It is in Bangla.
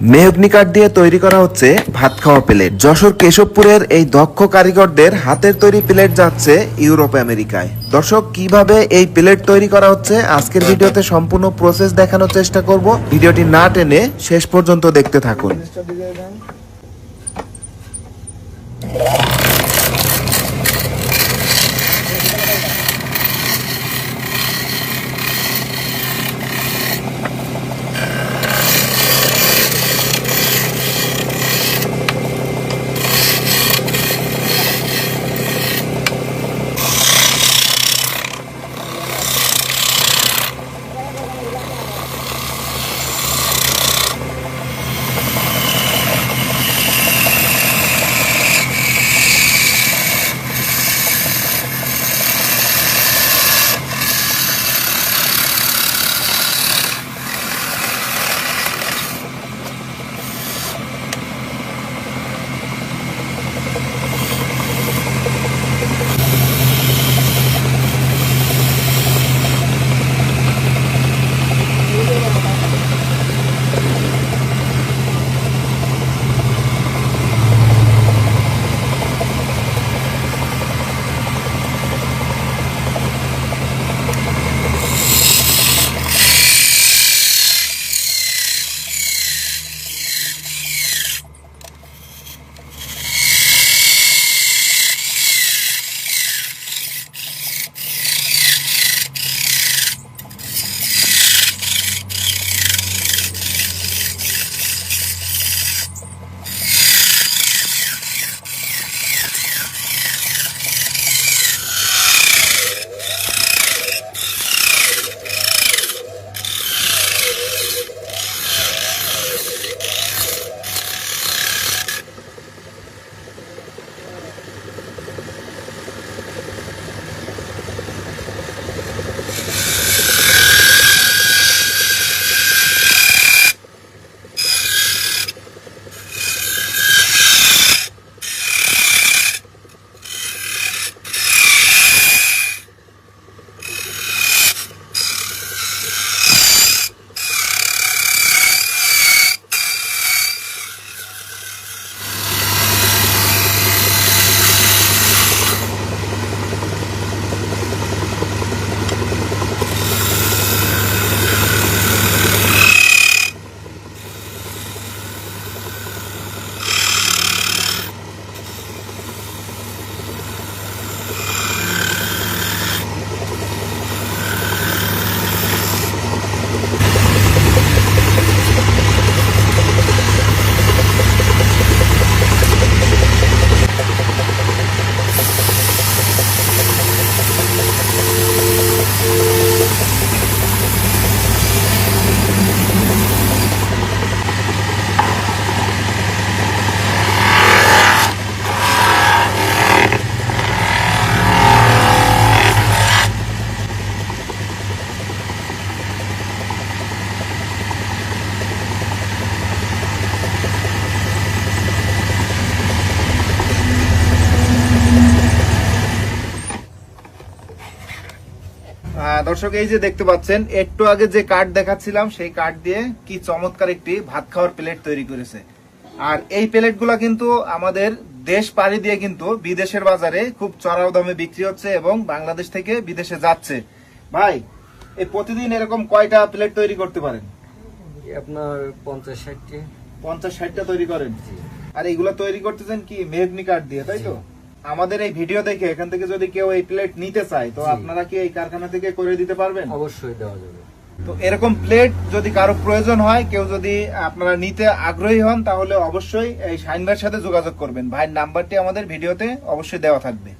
মেহগনি কাঠ দিয়ে তৈরি করা হচ্ছে ভাত খাওয়া প্লেট। যশোর কেশবপুরের এই দক্ষ কারিগরদের হাতের তৈরি প্লেট যাচ্ছে ইউরোপ, আমেরিকায়। দর্শক, কীভাবে এই প্লেট তৈরি করা হচ্ছে আজকের ভিডিওতে সম্পূর্ণ প্রসেস দেখানোর চেষ্টা করব। ভিডিওটি না টেনে শেষ পর্যন্ত দেখতে থাকুন। দর্শক এই যে দেখতে পাচ্ছেন একটু আগে যে কার্ড দেখাচ্ছিলাম সেই কার্ড দিয়ে কি চমৎকার একটি ভাত খাওয়ার প্লেট তৈরি করেছে। আর এই প্লেটগুলা কিন্তু আমাদের দেশ পাড়ি দিয়ে কিন্তু বিদেশের বাজারে খুব চড়াও দামে বিক্রি হচ্ছে এবং বাংলাদেশ থেকে বিদেশে যাচ্ছে। ভাই এই প্রতিদিন এরকম কয়টা প্লেট তৈরি করতে পারেন? আপনার পঞ্চাশ ষাটটি। পঞ্চাশ ষাটটা তৈরি করেন। আর এইগুলা তৈরি করতেছেন কি মেহগনি কাঠ দিয়ে তাই তো? আমাদের এই ভিডিও দেখে এখান থেকে যদি কেউ এই প্লেট নিতে চায় তো আপনারা কি এই কারখানা থেকে করে দিতে পারবেন? অবশ্যই দেওয়া যাবে। তো এরকম প্লেট যদি কারও প্রয়োজন হয় কেউ যদি আপনারা নিতে আগ্রহী হন তাহলে অবশ্যই এই শাইন ভাইয়ের সাথে যোগাযোগ করবেন। ভাইয়ের নাম্বারটি আমাদের ভিডিওতে অবশ্যই দেওয়া থাকবে।